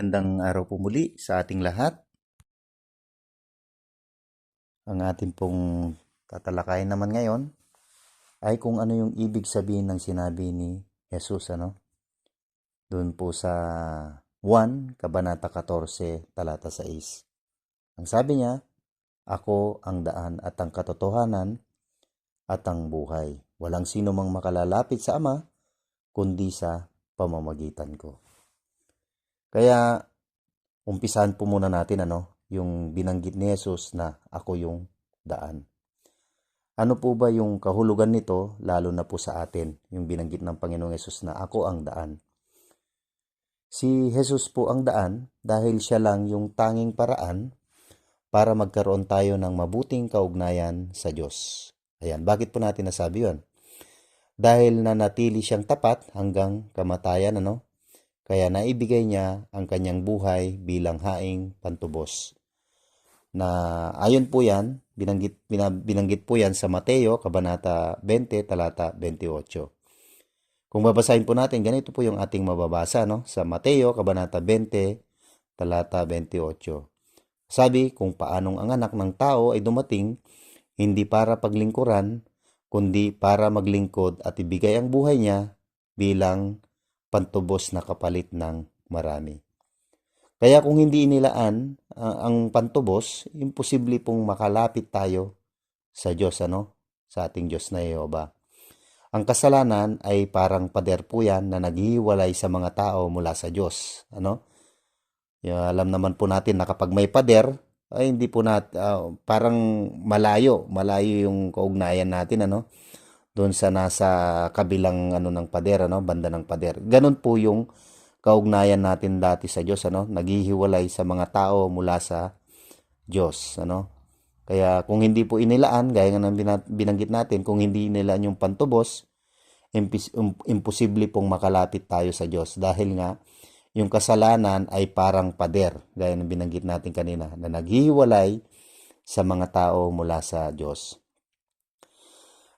Magandang araw po muli sa ating lahat. Ang ating pong tatalakayin naman ngayon ay kung ano yung ibig sabihin ng sinabi ni Jesus, ano? Doon po sa 1, Kabanata 14, Talata 6. Ang sabi niya, Ako ang daan at ang katotohanan at ang buhay. Walang sino mang makalalapit sa Ama, kundi sa pamamagitan ko. Kaya, umpisahan po muna natin ano, yung binanggit ni Jesus na ako yung daan. Ano po ba yung kahulugan nito, lalo na po sa atin, yung binanggit ng Panginoong Jesus na ako ang daan? Si Jesus po ang daan dahil siya lang yung tanging paraan para magkaroon tayo ng mabuting kaugnayan sa Diyos. Ayan, bakit po natin nasabi yun? Dahil nanatili siyang tapat hanggang kamatayan, ano? Kaya naibigay niya ang kanyang buhay bilang haing pantubos. Na ayon po yan, binanggit, binanggit po yan sa Mateo, Kabanata 20, talata 28. Kung babasahin po natin, ganito po yung ating mababasa no? sa Mateo, Kabanata 20, talata 28. Sabi kung paanong ang anak ng tao ay dumating, hindi para paglingkuran, kundi para maglingkod at ibigay ang buhay niya bilang pantubos na kapalit ng marami. Kaya kung hindi inilaan uh, ang pantubos, imposible pong makalapit tayo sa Diyos, ano? Sa ating Diyos na Yehova. Ang kasalanan ay parang pader po yan na naghihiwalay sa mga tao mula sa Diyos, ano? Y- alam naman po natin na kapag may pader, ay hindi po nat uh, parang malayo, malayo yung kaugnayan natin, ano? Doon sa nasa kabilang ano ng pader ano banda ng pader. Ganun po yung kaugnayan natin dati sa Diyos ano naghihiwalay sa mga tao mula sa Diyos ano. Kaya kung hindi po inilaan gaya ng binanggit natin kung hindi inilaan yung pantubos imposible pong makalapit tayo sa Diyos. Dahil nga yung kasalanan ay parang pader gaya ng binanggit natin kanina na naghihiwalay sa mga tao mula sa Diyos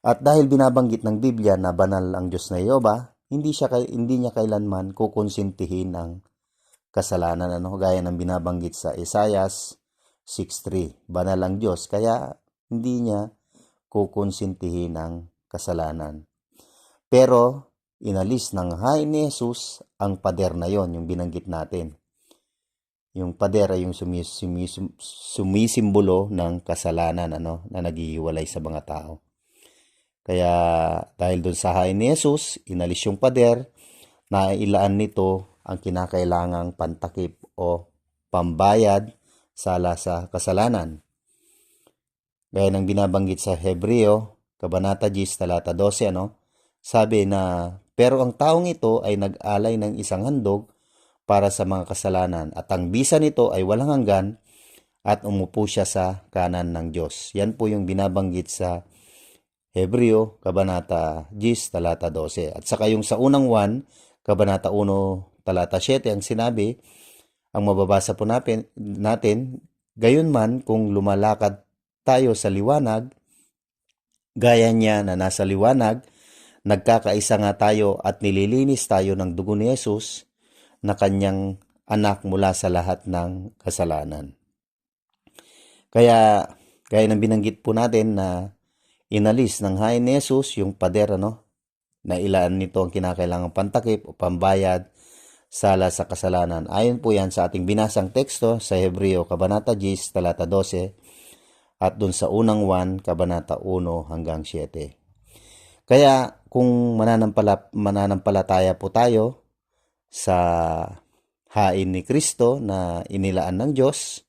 at dahil binabanggit ng Biblia na banal ang Diyos na Yoba, hindi siya hindi niya kailanman kukonsintihin ang kasalanan ano gaya ng binabanggit sa Isayas 6:3. Banal ang Diyos kaya hindi niya kukonsintihin ang kasalanan. Pero inalis ng hay ni Jesus ang pader na yon, yung binanggit natin. Yung pader ay yung sumis, sumis, sumisimbolo ng kasalanan ano, na naghihiwalay sa mga tao. Kaya dahil doon sa hain ni Jesus, inalis yung pader, na ilaan nito ang kinakailangang pantakip o pambayad sala sa kasalanan. Gaya ng binabanggit sa Hebreo, Kabanata 10, talata 12, ano? Sabi na, pero ang taong ito ay nag-alay ng isang handog para sa mga kasalanan at ang bisa nito ay walang hanggan at umupo siya sa kanan ng Diyos. Yan po yung binabanggit sa Hebreo, Kabanata 10, talata 12. At saka yung sa unang 1, Kabanata 1, talata 7, ang sinabi, ang mababasa po natin, natin gayon man kung lumalakad tayo sa liwanag, gaya niya na nasa liwanag, nagkakaisa nga tayo at nililinis tayo ng dugo ni Jesus na kanyang anak mula sa lahat ng kasalanan. Kaya, gaya ng binanggit po natin na inalis ng ni Jesus yung pader ano, na ilaan nito ang kinakailangang pantakip o pambayad sala sa kasalanan. Ayon po yan sa ating binasang teksto sa Hebreo Kabanata 10, talata 12 at dun sa unang 1, Kabanata 1 hanggang 7. Kaya kung mananampala, mananampalataya po tayo sa hain ni Kristo na inilaan ng Diyos,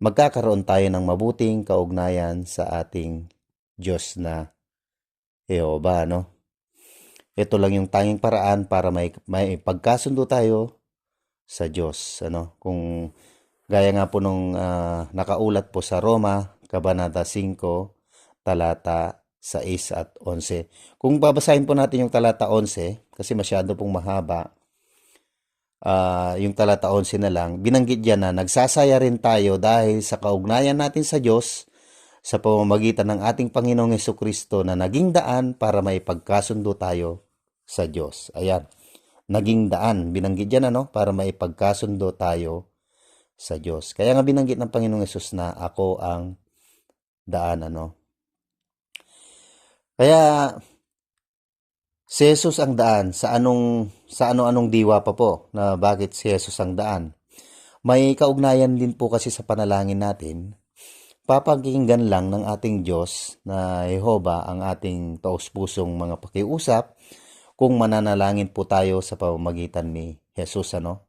magkakaroon tayo ng mabuting kaugnayan sa ating Diyos na Jehova, no? Ito lang yung tanging paraan para may, may pagkasundo tayo sa Diyos, ano? Kung gaya nga po nung uh, nakaulat po sa Roma, Kabanata 5, talata 6 at 11. Kung babasahin po natin yung talata 11, kasi masyado pong mahaba, uh, yung talata 11 na lang, binanggit diyan na nagsasaya rin tayo dahil sa kaugnayan natin sa Diyos sa pamamagitan ng ating Panginoong Heso Kristo na naging daan para may pagkasundo tayo sa Diyos. Ayan. naging daan. Binanggit yan ano, para maipagkasundo tayo sa Diyos. Kaya nga binanggit ng Panginoong Yesus na ako ang daan ano. Kaya si Jesus ang daan sa anong sa ano-anong diwa pa po na bakit si Jesus ang daan. May kaugnayan din po kasi sa panalangin natin. Papakinggan lang ng ating Diyos na Jehova ang ating taos-pusong mga pakiusap kung mananalangin po tayo sa pamamagitan ni Jesus ano.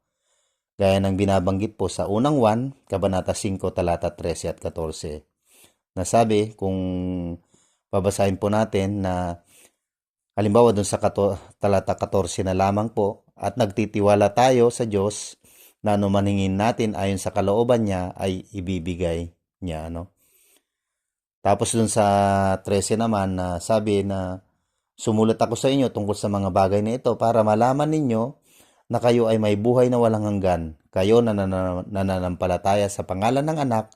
Gaya ng binabanggit po sa unang 1, Kabanata 5, talata 13 at 14. Nasabi kung babasahin po natin na halimbawa dun sa kato, talata 14 na lamang po at nagtitiwala tayo sa Diyos na ano maningin natin ayon sa kalooban niya ay ibibigay niya ano. Tapos dun sa 13 naman na sabi na sumulat ako sa inyo tungkol sa mga bagay na ito para malaman ninyo na kayo ay may buhay na walang hanggan. Kayo na nananampalataya sa pangalan ng anak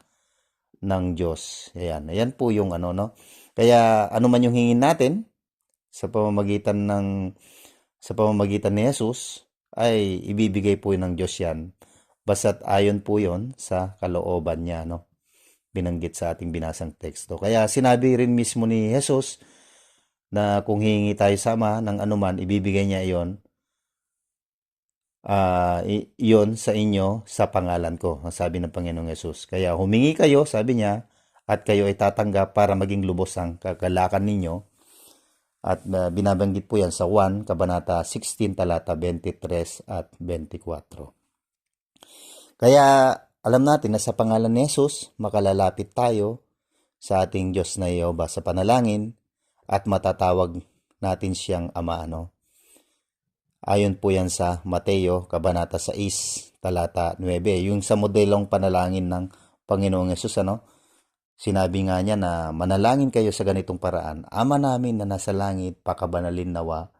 ng Diyos. Ayan, ayan po yung ano no. Kaya ano man yung hingin natin sa pamamagitan ng sa pamamagitan ni Jesus ay ibibigay po ng Diyos yan. Basta't ayon po yon sa kalooban niya no. Binanggit sa ating binasang teksto. Kaya sinabi rin mismo ni Jesus na kung hihingi tayo sama ng anuman, ibibigay niya iyon uh, iyon sa inyo sa pangalan ko, sabi ng Panginoong Yesus. Kaya humingi kayo, sabi niya, at kayo ay tatanggap para maging lubos ang kagalakan ninyo. At uh, binabanggit po yan sa 1, Kabanata 16, talata 23 at 24. Kaya alam natin na sa pangalan ni Jesus, makalalapit tayo sa ating Diyos na Iyoba sa panalangin at matatawag natin siyang Ama. Ano? Ayon po yan sa Mateo, Kabanata 6, talata 9. Yung sa modelong panalangin ng Panginoong Yesus, ano? Sinabi nga niya na manalangin kayo sa ganitong paraan. Ama namin na nasa langit, pakabanalin nawa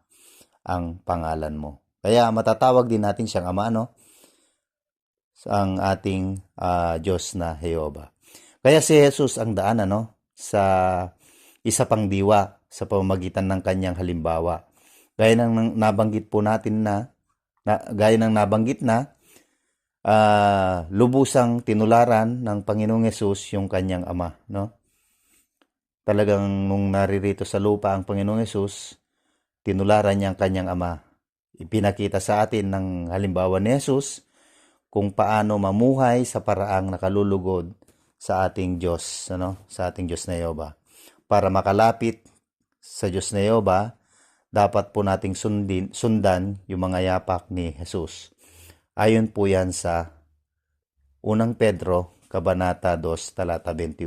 ang pangalan mo. Kaya matatawag din natin siyang Ama, ano? ang ating uh, Diyos na Jehova. Kaya si Jesus ang daan ano sa isa pang diwa sa pamamagitan ng kanyang halimbawa. Gaya ng nabanggit po natin na, na gaya ng nabanggit na uh, lubusang tinularan ng Panginoong Yesus yung kanyang ama, no? Talagang nung naririto sa lupa ang Panginoong Yesus, tinularan niya ang kanyang ama. Ipinakita sa atin ng halimbawa ni Jesus kung paano mamuhay sa paraang nakalulugod sa ating Diyos, ano? Sa ating Diyos na Yoba. Para makalapit sa Diyos na Yoba, dapat po nating sundin, sundan yung mga yapak ni Jesus. Ayon po yan sa unang Pedro, Kabanata 2, talata 21.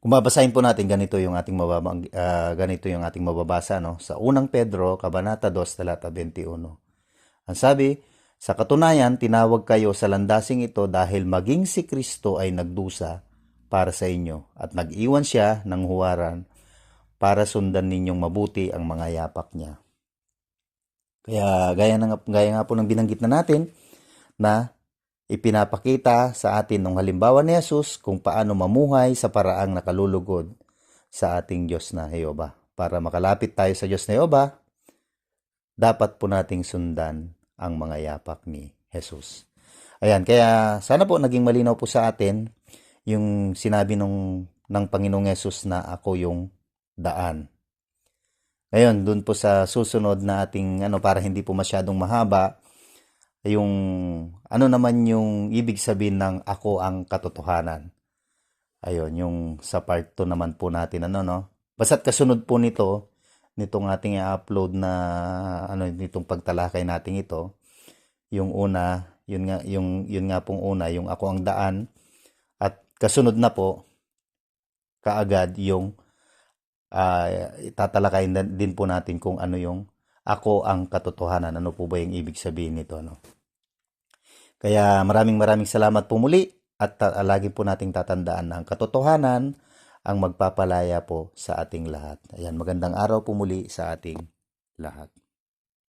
Kung babasahin po natin ganito yung ating mababang uh, ganito yung ating mababasa no sa unang Pedro kabanata 2 talata 21. Ang sabi, sa katunayan, tinawag kayo sa landasing ito dahil maging si Kristo ay nagdusa para sa inyo at nag-iwan siya ng huwaran para sundan ninyong mabuti ang mga yapak niya. Kaya gaya, ng, gaya nga po ng binanggit na natin na ipinapakita sa atin ng halimbawa ni Jesus kung paano mamuhay sa paraang nakalulugod sa ating Diyos na Jehova. Para makalapit tayo sa Diyos na Jehova, dapat po nating sundan ang mga yapak ni Jesus. Ayan, kaya sana po naging malinaw po sa atin yung sinabi nung ng Panginoong Yesus na ako yung daan. Ngayon, dun po sa susunod na ating ano para hindi po masyadong mahaba, yung ano naman yung ibig sabihin ng ako ang katotohanan. Ayun, yung sa part 2 naman po natin ano no. Basta't kasunod po nito, nitong ating i-upload na ano nitong pagtalakay natin ito yung una yun nga yung yun nga pong una yung ako ang daan at kasunod na po kaagad yung uh, tatalakayin din po natin kung ano yung ako ang katotohanan ano po ba yung ibig sabihin nito no kaya maraming maraming salamat po muli at uh, lagi po nating tatandaan na ang katotohanan ang magpapalaya po sa ating lahat. Ayan, magandang araw po muli sa ating lahat.